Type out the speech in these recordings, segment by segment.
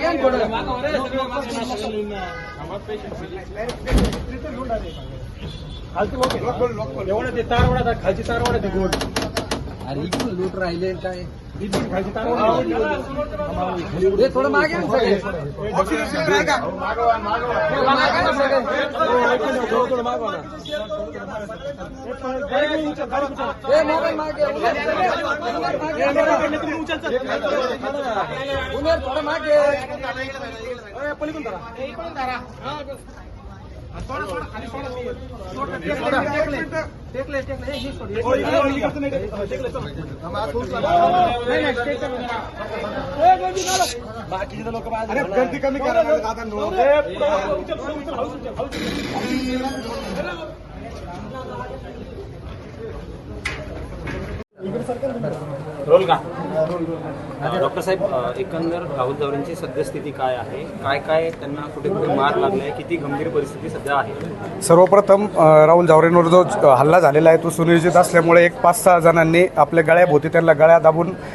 मागे या ना थोडं एवढं ते तार वाढा खालची तार वाढा ते गोड अरे इकडून लूट राहिले काय इथून खालची तार हे थोडं मागे या ना सगळे मागे ना सगळे हे बाकीचे लोक अरे गर्दी कमी करा दादा रोल का? डॉक्टर साहेब एकंदर राहुल जावरेंची सद्यस्थिती काय आहे? काय काय त्यांना कुठे कुठे मार लागलाय? किती गंभीर परिस्थिती सध्या आहे? सर्वप्रथम राहुल जावरेंवर जो हल्ला झालेला आहे तो सुनियोजित असल्यामुळे एक पाच सहा जणांनी आपल्या गळ्याभोवती त्यांना गळ्या दाबून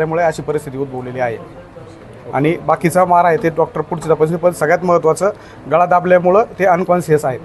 केल्यामुळे अशी परिस्थिती उद्भवलेली आहे. आणि बाकीचा मार आहे ते डॉक्टर पुढची तपासणी पण सगळ्यात महत्त्वाचं गळा दाबल्यामुळं ते अनकॉन्शियस आहेत.